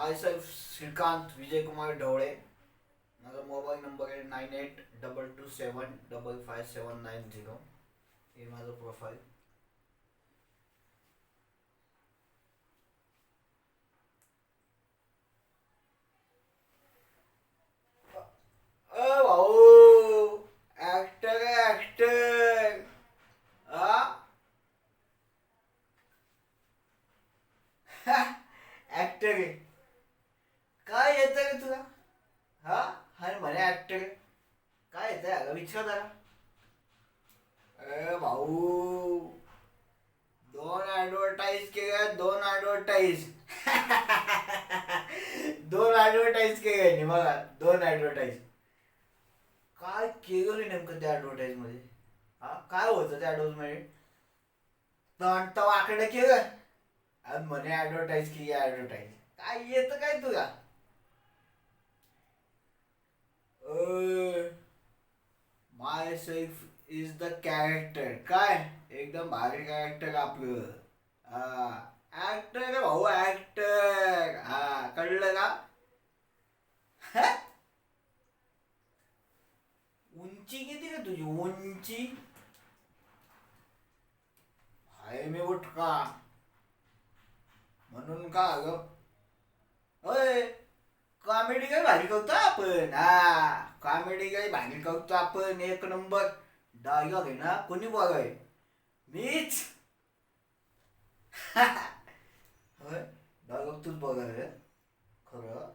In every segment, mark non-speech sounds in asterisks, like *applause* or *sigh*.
Myself Shrikant Vijaykumar Dhawale. माझा mobile number आहे nine eight double two seven double five seven nine zero. हे माझं profile अ भाऊ ऍक्टर ऍक्टर हा ऍक्टर आहे काय येतं रे तुला हा अरे म्हणे ऍक्टर काय येतं अगं विचार जरा अरे भाऊ दोन ऍडव्हर्टाईज केल्या दोन ऍडव्हर्टाईज *laughs* दोन ऍडव्हर्टाईज केल्या बघा दोन ऍडव्हर्टाईज काय केलं रे नेमकं त्या ऍडव्हर्टाईजमध्ये? हा काय होतं त्या ऍडव्हर्टाईजमध्ये? तण तर वाकडं केलं. आणि म्हणे ऍडव्हर्टाईज की ऍडव्हर्टाईज काय येतं काय तुला? Myself is the character काय? एकदम भारी कॅरेक्टर आपलं. ऍक्टर भाऊ ऍक्टर हा. कळलं का? उंची किती का तुझी? उंची? हाय मी उठका म्हणून का ग? होय. कॉमेडी काय भारी करतो आपण. हा. कॉमेडी काय भारी करतो आपण. एक नंबर डायलॉग आहे ना कोणी बघाय मीच. *laughs* होय डायलॉग तूच रे. खरं.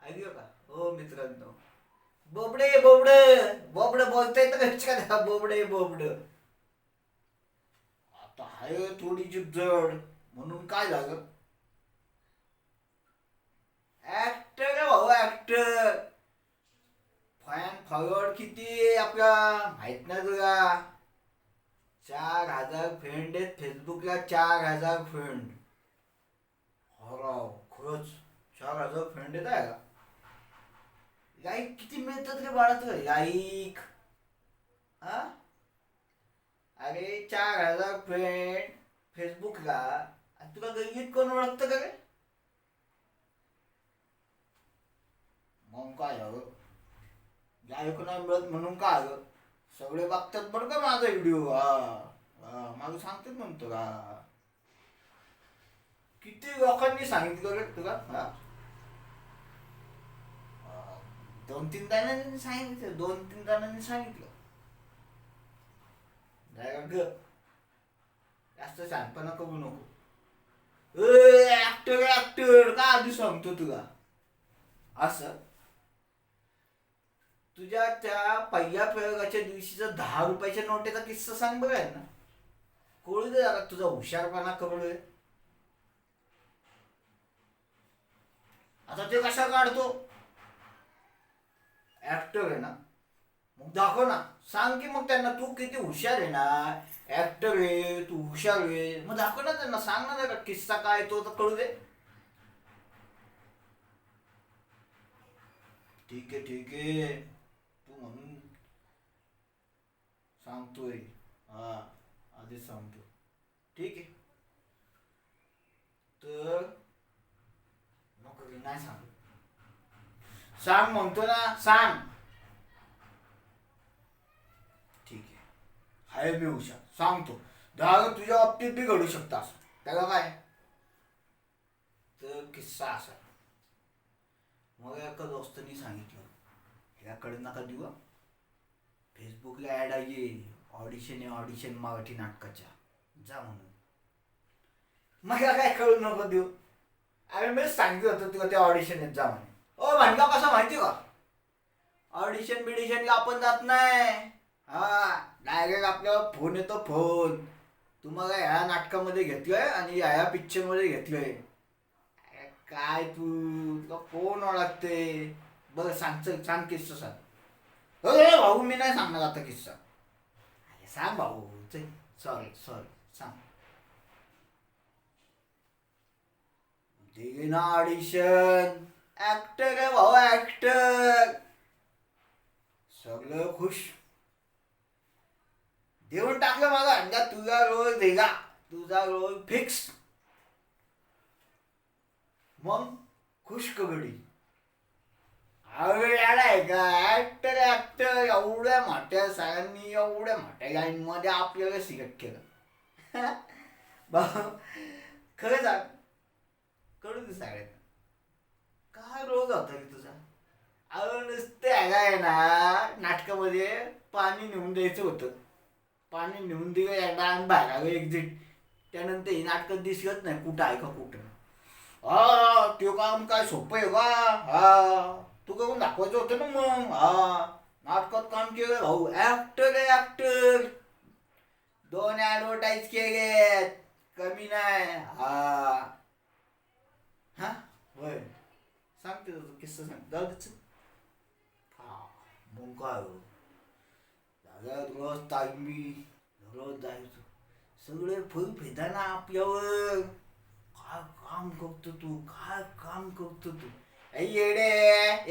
ऐकलं का? हो मित्रांनो. बोबडे बोबड. बोबड बोलता येतं का बोबडे बोबड. आता आहे थोडीशी जड म्हणून काय झालं? ऍक्टर भाऊ ऍक्टर फॅन फॉलोअर किती? माहीत नाही तुला. चार हजार फ्रेंड आहेत. फेसबुकला चार हजार फ्रेंड हो राव खरंच चार हजार फ्रेंड आहेत आहे का? लाईक किती मिळतात रे बाळा तुला? लाईक हा? अरे चार हजार फ्रेंड फेसबुकला. आणि तुला गल्लीत कोण ओळखतं का रे? मग काय झालं? लाईक नाही मिळत म्हणून का आलं सगळे बघतात बरं का माझा व्हिडिओ हा हा माझं सांगते म्हणतो का किती लोकांनी सांगितलं रे तुला हा? दोन तीन जणांनी सांगितलं दोन तीन जणांनी सांगितलं. ग? जास्त शहाणपणा करू नको. ऍक्टर ऍक्टर का आधी सांगतो तुला? असं? तुझ्या त्या पहिल्या प्रयोगाच्या दिवशीचा दहा रुपयाच्या नोटेचा किस्सा सांग बघा ना. कळू दे जरा तुझा हुशारपणा करू दे. आता ते कसा काढतो? ऍक्टर आहे ना. मग दाखव ना. सांग की मग त्यांना तू किती हुशार आहे ना? ऍक्टर आहे तू हुशार आहे. मग दाखव ना त्यांना. सांग ना जरा किस्सा काय तो तर कळू दे. ठीक आहे ठीक आहे तू म्हणून सांगतोय. हा आधीच सांगतो. ठीक आहे? तर नको रे, नाही सांग सांग म्हणतो ना सांग. ठीक आहे. हाय मी हुशार. सांगतो. दहा तुझ्या बाबतीत बी घडू शकता असं. त्याला काय? तर किस्सा असा. मग एका दोस्तानी सांगितलं. याकडे नका देऊ फेसबुकला ॲड आहे ऑडिशन आहे ऑडिशन मराठी नाटकाच्या. जा म्हणून. मला काय कळू नको देऊ. अरे मी सांगितलं होतं तुला ते ऑडिशन येत जा म्हणे ओ म्हणला कसं माहिती का? ऑडिशन बिडिशनला आपण जात नाही. हा डायरेक्ट आपल्याला फोन येतो फोन तुम्हाला ह्या नाटकामध्ये घेतलंय आणि ह्या ह्या पिक्चरमध्ये घेतलंय. आहे काय तू? तुला कोण ओळखते? बरं सांग चल सांग किस्सा सांग. अरे भाऊ मी नाही सांगणार आता किस्सा. अरे सांग भाऊ चल सॉरी सॉरी सांग. दे ऑडिशन ऍक्टर आहे भाऊ ऍक्टर सगळं खुश. देऊन टाकलं माझा अंडा तुझा रोल देगा तुझा रोल फिक्स मग खुश कबड्डी. अरे आहे का? ऍक्टर ऍक्टर एवढ्या मोठ्या सरांनी एवढ्या मोठ्या लाईनमध्ये आपल्याला सिलेक्ट केलं. *laughs* भाऊ खरं सांग कडू दे काय रोग होता रे तुझा? अरे नुसते आहे ना नाटकामध्ये पाणी नेऊन द्यायचं होतं. पाणी नेऊन दिलं एकदा आणि बाहेर आलं एक्झिट त्यानंतर ही नाटकं दिसत नाही कुठं आहे का कुठं. हा ते काम काय सोपं आहे का हा. तू करून दाखवायचं होतं ना मग. हा नाटकात काम केलं भाऊ. ऍक्टर आहे ऍक्टर दोन ऍडव्हर्टाईज केले कमी नाही. हा. हा? होय. सांगते तुझं किस्सा सांग. जाऊ दे. हा मग काय हो? जागा रोज तागमी रोज जायचो. सगळे फुल फेदाना आपल्यावर. काय काम करतो तू? काय काम करतो तू? येडे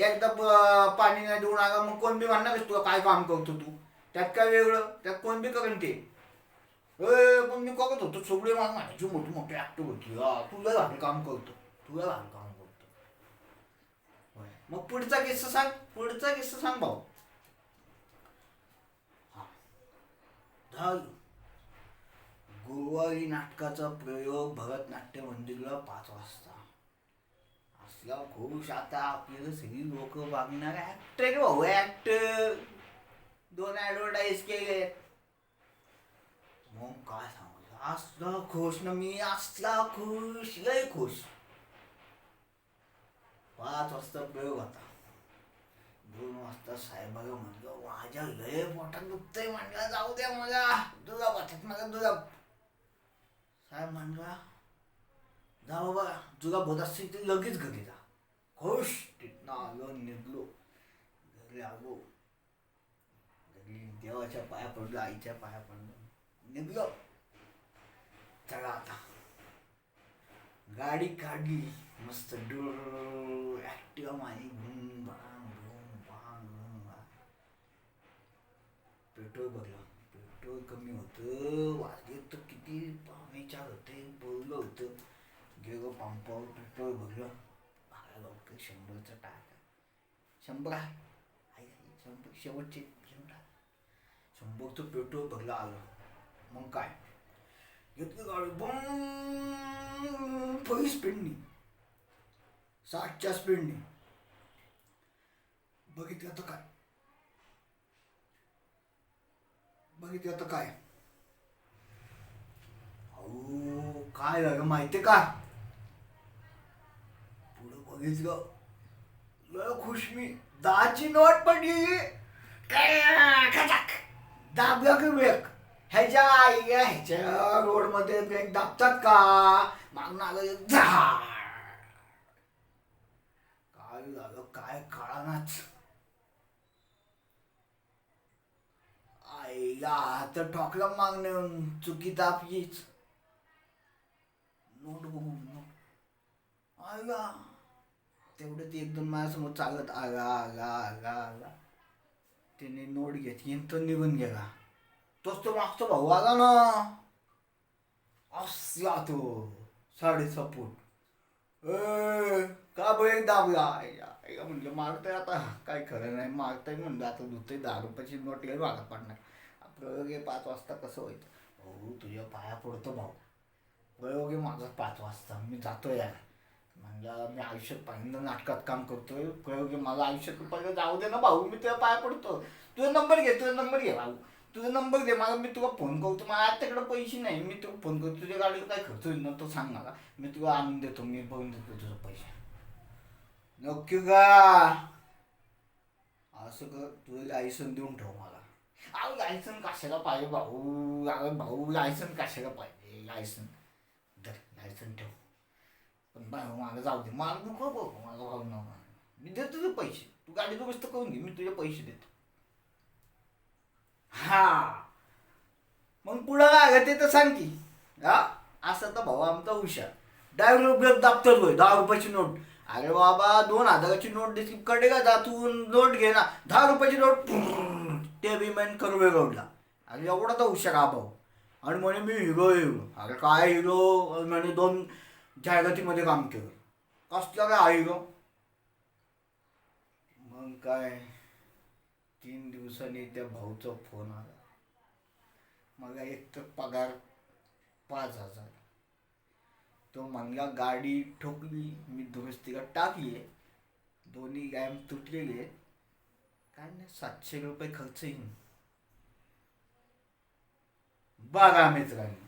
एकदा प- पाणी नाही देऊन आला मग कोण बी म्हणणार तुला काय काम करतो तू? त्यात काय वेगळं? त्यात कोण बी करेन ते. पण मी करत होतो सगळे मला म्हणायची मोठी मोठी ऍक्टर होती तुला भारी काम करतो तुला भारी काम करतो. मग पुढचा किस्सा सांग पुढचा किस्सा सांग भाऊ. हा. झालं. गुरुवारी नाटकाचा प्रयोग भरतनाट्य मंदिरला पाच वाजता. असला खुश आता आपल्याला सगळी लोक बघणार ऍक्टर भाऊ ऍक्टर दोन ऍडव्हर्टाईज केले मग काय सांगू असला खुश ना मी असला खुश लय खुश. पाच वाजता प्रयोग होता. दोन वाजता साहेबाला म्हणलं माझ्या लय पोटात दुखतंय. म्हणलं जाऊ द्या मला दुधा वाटत मला दुधा साहेब म्हणला जा बाबा तुला बोध असतील ते लगेच घरी जा खुश तिथनं आलो निघलो घरी आलो घरी देवाच्या पाया पडलो आईच्या पाया पडलो निघलो चला आता गाडी काढली मस्त डोर ऍक्टिव्ह माझी घुम भांग घुम भांग घुम पेट्रोल बघलं पेट्रोल कमी होतं वाजले तर किती पाहुणे चार होते बोललं होतं गेलो पंपावर पेट्रोल भरलं मला लवकर शंभरचं टाक. शंभर आहे? शंभर. शेवटचे शंभर शंभरचं पेट्रोल भरलं आलं. मग काय? घेतली गाडी. बम फुल स्पीडनी साठच्या स्पीडनी बघितलं आता काय? बघितलं आता काय? अहो काय झालं? माहिती का? पुढं बघितलं लय खुश मी. दहाची नोट पडली खचाक. दाबलं की ब्रेक ह्याच्या आईला ह्याच्या रोडमध्ये ब्रेक दाबतात का? मागून आलं काय झालं? काय कळानाच. आईला तर ठोकलं मागणं चुकी आपलीच नोट. बघू नोट तेवढं ते एकदम माझ्यासमोर चालत आला आला आला आला. त्याने नोट घेतली आणि तो निघून गेला. तोच तो मागचा भाऊ आला ना. असला तो साडेसहा फूट. ए, का बैल दाबला? आईला म्हटलं म्हणलं मारतोय आता. काय खरं नाही मारतोय म्हणलं आता दुसरी दहा रुपयाची नोट गेली भागात पडणार. प्रयोग पाच वाजता कसं व्हायचं भाऊ तुझ्या पाया पडतो भाऊ. प्रयोग आहे माझा पाच वाजता. मी जातो यार. म्हणलं मी आयुष्यात पहिल्यांदा नाटकात काम करतोय. प्रयोग मला माझं आयुष्यात पहिलं जाऊ दे ना भाऊ मी तुला पाया पडतो. तुझा नंबर घे तुझा नंबर घे भाऊ. तुझा नंबर दे मला मी तुला फोन करतो. मला आत्याकडे पैसे नाही मी तुला फोन करतो. तुझ्या गाडीवर काय खर्च होईल ना तो सांग मला. मी तुला आणून देतो मी भरून देतो तुझं पैसे. नक्की का? असं कर तुझं लायसन देऊन ठेव मला. अहो लायसन कशाला पाहिजे भाऊ? अगं भाऊ लायसन कशाला पाहिजे? लायसन तर लायसन ठेव. पण भाऊ मला जाऊ दे मला नको बघ मला भाऊ नको. मी देतो तुझे पैसे. तू गाडी दुरुस्त करून घे मी तुझे पैसे देतो. हा. मग पुढं काय ते तर सांग की. हा? असं तर भाऊ आमचा हुशार. डायरेक्ट दाबतर होय दहा रुपयाची नोट. अरे बाबा दोन हजाराची नोट दिसली कडे का? जा तू नोट घे ना. दहा रुपयाची नोट ते विमान कर्वे रोडला अरे एवढा तर हुशार हा भाऊ. आणि म्हणे मी हिरो हिरो अरे काय हिरो म्हणे दोन जाहिरातीमध्ये काम केलं. कसलं काय आई ग? मग काय? तीन दिवसांनी त्या भाऊचा फोन आला. मला एक तर पगार पाच हजार. तो म्हणला गाडी ठोकली मी दुरुस्तीला टाकली आहे दोन्ही गॅम तुटलेले आहेत. काय नाही सातशे रुपये खर्च येईन. बघा मित्रांनी.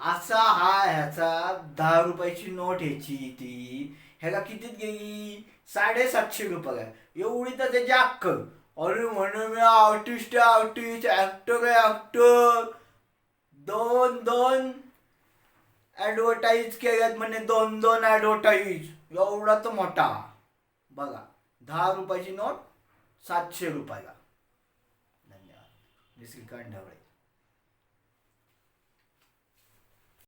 असा हा ह्याचा दहा रुपयाची नोट ह्याची ती. ह्याला कितीत गेली? साडेसातशे रुपये. एवढी तर त्याची अक्कल. अरे म्हणून मी आर्टिस्ट आर्टिस्ट ऍक्टर आहे ऍक्टर दोन दोन ॲडव्हर्टाईज केल्यात म्हणे दोन दोन ॲडव्हर्टाईज एवढा तर मोठा. बघा दहा रुपयाची नोट सातशे रुपयाला. धन्यवाद. मी श्रीकांत ढवळे.